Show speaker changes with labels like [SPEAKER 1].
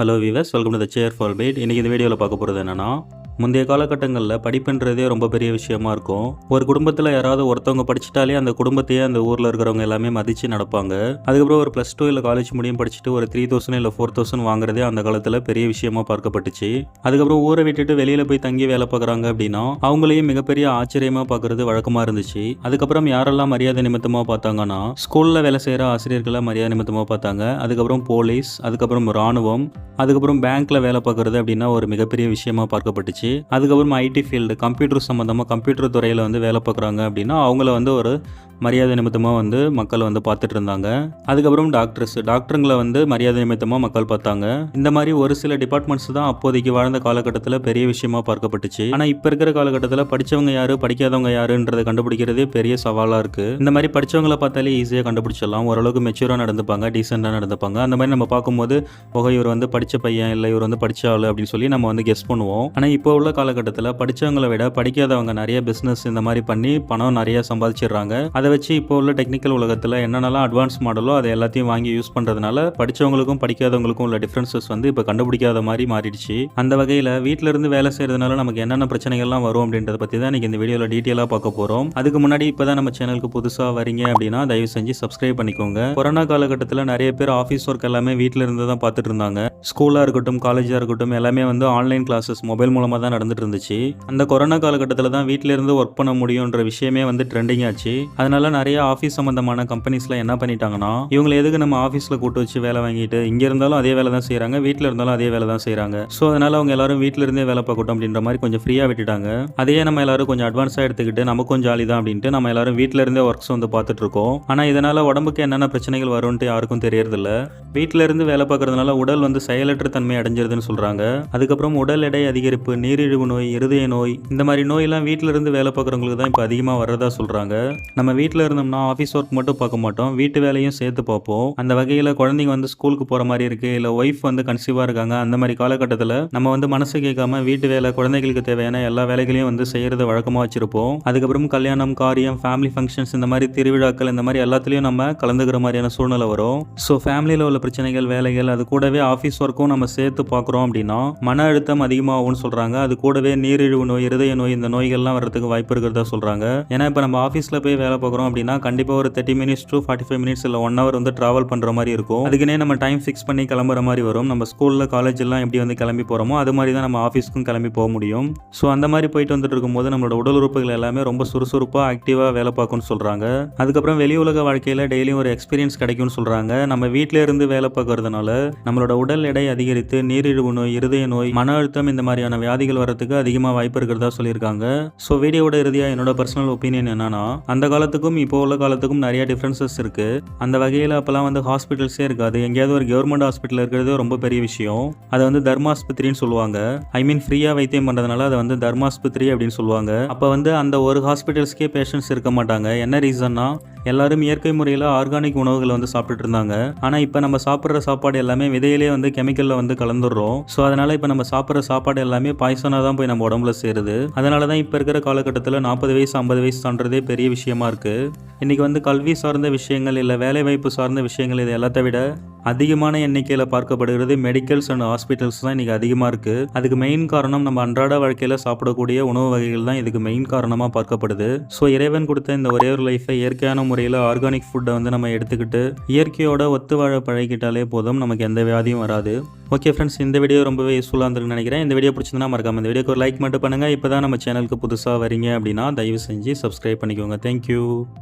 [SPEAKER 1] Hello viewers welcome to the chair fall bite இன்றைக்கி இந்த வீடியோவில் பார்க்க போகிறது என்னென்னா முந்தைய காலகட்டங்களில் படிப்புன்றதே ரொம்ப பெரிய விஷயமா இருக்கும். ஒரு குடும்பத்தில் யாராவது ஒருத்தவங்க படிச்சிட்டாலே அந்த குடும்பத்தையே அந்த ஊரில் இருக்கிறவங்க எல்லாமே மதித்து நடப்பாங்க. அதுக்கப்புறம் ஒரு ப்ளஸ் டூ இல்லை காலேஜ் முடியும் படிச்சுட்டு ஒரு த்ரீ தௌசண்ட் இல்லை ஃபோர் தௌசண்ட் வாங்குறதே அந்த காலத்தில் பெரிய விஷயமா பார்க்கப்பட்டுச்சு. அதுக்கப்புறம் ஊரை விட்டுட்டு வெளியில் போய் தங்கி வேலை பார்க்குறாங்க அப்படின்னா அவங்களையும் மிகப்பெரிய ஆச்சரியமாக பார்க்குறது வழக்கமாக இருந்துச்சு. அதுக்கப்புறம் யாரெல்லாம் மரியாதை நிமித்தமாக பார்த்தாங்கன்னா ஸ்கூலில் வேலை செய்கிற ஆசிரியர்களை மரியாதை நிமித்தமாக பார்த்தாங்க. அதுக்கப்புறம் போலீஸ் அதுக்கப்புறம் ராணுவம் அதுக்கப்புறம் பேங்க்கில் வேலை பார்க்குறது அப்படின்னா ஒரு மிகப்பெரிய விஷயமா பார்க்கப்பட்டுச்சு. அதுக்கப்புறம் ஐடி ஃபீல்டு கம்ப்யூட்டர் சம்மந்தமாக கம்ப்யூட்டர் துறையில் வந்து வேலை பார்க்குறாங்க அப்படின்னா அவங்கள வந்து ஒரு மரியாதை நிமித்தமாக வந்து மக்கள் வந்து பார்த்துட்டு இருந்தாங்க. அதுக்கப்புறம் டாக்டர்ஸ் டாக்டருங்களை வந்து மரியாதை நிமித்தமாக மக்கள் பார்த்தாங்க. இந்த மாதிரி ஒரு சில டிபார்ட்மெண்ட்ஸ் தான் அப்போதைக்கு வாழ்ந்த காலகட்டத்தில் பெரிய விஷயமா பார்க்கப்பட்டுச்சு. ஆனால் இப்போ இருக்கிற காலகட்டத்தில் படித்தவங்க யாரு படிக்காதவங்க யாருன்றதை கண்டுபிடிக்கிறதே பெரிய சவாலாக இருக்குது இந்த மாதிரி படித்தவங்கள பார்த்தாலே ஈஸியாக கண்டுபிடிச்சிடலாம். ஓரளவுக்கு மெச்சூராக நடந்துப்பாங்க டீசெண்டாக நடந்துப்பாங்க. அந்த மாதிரி நம்ம பார்க்கும்போது ஓகே இவர் வந்து படித்த பையன் இல்லை இவர் வந்து படித்த ஆள் அப்படின்னு சொல்லி நம்ம வந்து கெஸ் பண்ணுவோம். ஆனால் இப்போ இப்போ உள்ள காலகட்டத்தில் படித்தவங்களை விட படிக்காதவங்க நிறைய பிஸ்னஸ் இந்த மாதிரி பண்ணி பணம் நிறைய சம்பாதிச்சிடுறாங்க. அதை வச்சு இப்போ உள்ள டெக்னிக்கல் உலகத்தில் என்னென்னலாம் அட்வான்ஸ் மாடலோ அதை எல்லாத்தையும் வாங்கி யூஸ் பண்ணுறதுனால படித்தவங்களுக்கும் படிக்காதவங்களுக்கும் உள்ள டிஃப்ரென்சஸ் வந்து இப்போ கண்டுபிடிக்காத மாதிரி மாறிடுச்சு. அந்த வகையில் வீட்டிலிருந்து வேலை செய்கிறதுனால நமக்கு என்னென்ன பிரச்சனைகள்லாம் வரும் அப்படின்றத பற்றி தான் இன்றைக்கி இந்த வீடியோவில் டீட்டெயிலாக பார்க்க போகிறோம் அதுக்கு முன்னாடி இப்போ தான் நம்ம சேனலுக்கு புதுசாக வரீங்க அப்படின்னா தயவு செஞ்சு சப்ஸ்கிரைப் பண்ணிக்கோங்க. கொரோனா காலகட்டத்தில் நிறைய பேர் ஆஃபீஸ் ஒர்க் எல்லாமே வீட்டில் இருந்து தான் பார்த்துட்டு இருந்தாங்க. ஸ்கூலாக இருக்கட்டும் காலேஜாக இருக்கட்டும் எல்லாமே வந்து ஆன்லைன் கிளாஸஸ் மொபைல் மூலமாக தான் நடந்துட்டு இருந்துச்சு அந்த கொரோனா காலகட்டத்தில் தான் வீட்டில இருந்து ஒர்க் பண்ண முடியுன்ற விஷயமே வந்து ட்ரெண்டிங் ஆச்சு. அதனால நிறைய ஆஃபீஸ் சம்மந்தமான கம்பெனிஸ்ல என்ன பண்ணிட்டாங்கன்னா இவங்களை எதுக்கு நம்ம ஆஃபீஸில் கூட்டு வச்சு வேலை வாங்கிட்டு இங்கே இருந்தாலும் அதே வேலை தான் செய்கிறாங்க வீட்டில் இருந்தாலும் அதே வேலை தான் செய்கிறாங்க ஸோ அதனால அவங்க எல்லாரும் வீட்டில இருந்தே வேலை பார்க்கட்டும் அப்படின்ற மாதிரி கொஞ்சம் ஃப்ரீயாக விட்டுட்டாங்க. அதையே நம்ம எல்லாரும் கொஞ்சம் அட்வான்ஸாக எடுத்துக்கிட்டு நமக்கும் ஜாலி தான் அப்படின்ட்டு நம்ம எல்லாரும் வீட்டில இருந்தே ஒர்க்ஸ் வந்து பார்த்துட்டு இருக்கோம் ஆனால் இதனால உடம்புக்கு என்னென்ன பிரச்சனைகள் வரும்ன்ட்டு யாருக்கும் தெரியறதில்ல. வீட்டில இருந்து வேலை பார்க்கறதுனால உடல் வந்து செயலற்ற தன்மை அடைஞ்சிருதுன்னு சொல்றாங்க. அதுக்கப்புறம் உடல் எடை அதிகரிப்பு நீரிழிவு நோய் இருதய நோய் இந்த மாதிரி நோயெல்லாம் வீட்டில் இருந்து வேலை பார்க்குறவங்களுக்கு தான் இப்போ அதிகமாக வர்றதா சொல்கிறாங்க நம்ம வீட்டில் இருந்தோம்னா ஆஃபீஸ் ஒர்க் மட்டும் பார்க்க மாட்டோம். வீட்டு வேலையும் சேர்த்து பார்ப்போம். அந்த வகையில் குழந்தைங்க வந்து ஸ்கூலுக்கு போகிற மாதிரி இருக்குது இல்லை ஒய்ஃப் வந்து கன்சீவாக இருக்காங்க அந்த மாதிரி காலகட்டத்தில் நம்ம வந்து மனசு கேட்காம வீட்டு வேலை குழந்தைகளுக்கு தேவையான எல்லா வேலைகளையும் வந்து செய்கிறத வழக்கமாக வச்சுருப்போம். அதுக்கப்புறம் கல்யாணம் காரியம் ஃபேமிலி ஃபங்க்ஷன்ஸ் இந்த மாதிரி திருவிழாக்கள் இந்த மாதிரி எல்லாத்துலேயும் நம்ம கலந்துக்கிற மாதிரியான சூழ்நிலை வரும். ஸோ ஃபேமிலியில் உள்ள பிரச்சனைகள் வேலைகள் அது கூடவே ஆஃபீஸ் ஒர்க்கும் நம்ம சேர்த்து பார்க்குறோம் அப்படின்னா மன அழுத்தம் அதிகமாகும்னு சொல்கிறாங்க அது கூடவே நீரிழிவு நோய் இருதய நோய் இந்த நோய்கள்லாம் வர்றதுக்கு வாய்ப்பு இருக்கிறதா சொல்கிறாங்க ஏன்னா இப்போ நம்ம ஆஃபீஸில் போய் வேலை பார்க்குறோம் அப்படின்னா கண்டிப்பாக ஒரு thirty minutes to forty five minutes இல்லை ஒன் ஹவர் வந்து ட்ராவல் பண்ணுற மாதிரி இருக்கும். அதுக்குன்னே நம்ம டைம் ஃபிக்ஸ் பண்ணி கிளம்புற மாதிரி வரும். நம்ம ஸ்கூலில் காலேஜ் எல்லாம் எப்படி வந்து கிளம்பி போகிறோமோ அது மாதிரி தான் நம்ம ஆஃபீஸ்க்கும் கிளம்பி போக முடியும். ஸோ அந்த மாதிரி போயிட்டு வந்துட்டு இருக்கும்போது நம்மளோட உடல் உறுப்புகள் எல்லாமே ரொம்ப சுறுசுறுப்பாக ஆக்டிவாக வேலை பார்க்கும்னு சொல்கிறாங்க அதுக்கப்புறம் வெளி உலக வாழ்க்கையில் டெய்லியும் ஒரு எக்ஸ்பீரியன்ஸ் கிடைக்கும்னு சொல்கிறாங்க நம்ம வீட்டில இருந்து வேலை பார்க்கறதுனால நம்மளோட உடல் எடை அதிகரித்து நீரிழிவு நோய் இருதய நோய் மன அழுத்தம் இந்த மாதிரியான வியாதிகள் வரதுக்கு அதிகமாக வாய்ப்பு இருக்கிறதா சொல்லியிருக்காங்க. ஸோ வீடியோட இறுதியாக என்னோட பர்சனல் ஒப்பீனியன் என்னன்னா அந்த காலத்துக்கும் இப்போ உள்ள காலத்துக்கும் நிறைய டிஃப்ரென்சஸ் இருக்கு. அந்த வகையில் அப்போல்லாம் வந்து ஹாஸ்பிட்டல்ஸே இருக்காது. எங்கேயாவது ஒரு கவர்மெண்ட் ஹாஸ்பிட்டல் இருக்கிறது ரொம்ப பெரிய விஷயம். அதை வந்து தர்மாஸ்பத்திரின்னு சொல்லுவாங்க. ஐ மீன் ஃப்ரீயாக வைத்தியம் பண்ணுறதுனால அதை வந்து தர்மாஸ்பத்திரி அப்படின்னு சொல்லுவாங்க. அப்போ வந்து அந்த ஒரு ஹாஸ்பிட்டல்ஸ்க்கே பேஷண்ட்ஸ் இருக்க மாட்டாங்க. என்ன ரீசன்னா எல்லாரும் இயற்கை முறையில் ஆர்கானிக் உணவுகளை வந்து சாப்பிட்டுட்டு இருந்தாங்க. ஆனால் இப்போ நம்ம சாப்பிட்ற சாப்பாடு எல்லாமே விதையிலே வந்து கெமிக்கலில் வந்து கலந்துடுறோம். ஸோ அதனால் இப்போ நம்ம சாப்பிட்ற சாப்பாடு எல்லாமே பாய்சனாக தான் போய் நம்ம உடம்புல சேருது. அதனால தான் இப்போ இருக்கிற காலகட்டத்தில் நாற்பது வயசு ஐம்பது வயசு தாண்டதே பெரிய விஷயமா இருக்குது இன்றைக்கி வந்து கல்வி சார்ந்த விஷயங்கள் இல்லை வேலைவாய்ப்பு சார்ந்த விஷயங்கள் இது எல்லாத்த விட அதிகமான எண்ணிக்கையில் பார்க்கப்படுகிறது மெடிக்கல்ஸ் அண்ட் ஹாஸ்பிட்டல்ஸ் தான் இன்றைக்கி அதிகமாக இருக்குது அதுக்கு மெயின் காரணம் நம்ம அன்றாட வாழ்க்கையில் சாப்பிடக்கூடிய உணவு வகைகள் தான் இதுக்கு மெயின் காரணமாக பார்க்கப்படுது. ஸோ இறைவன் கொடுத்த இந்த ஒரே ஒரு லைஃப்பை இயற்கையான முறையில் ஆர்கானிக் ஃபுட்டை வந்து நம்ம எடுத்துக்கிட்டு இயற்கையோட ஒத்து வாழ பழகிட்டாலே போதும் நமக்கு எந்த வியாதியும் வராது. ஓகே ஃப்ரெண்ட்ஸ் இந்த வீடியோ ரொம்பவே யூஸ்ஃபுல்லாக இருந்திருக்குன்னு நினைக்கிறேன். இந்த வீடியோ பிடிச்சிருந்தா மறக்காம இந்த வீடியோக்கு ஒரு லைக் மட்டும் பண்ணுங்கள் இப்போ தான் நம்ம சேனலுக்கு புதுசாக வரீங்க அப்படின்னா தயவு செஞ்சு சப்ஸ்கிரைப் பண்ணிக்கோங்க. தேங்க்யூ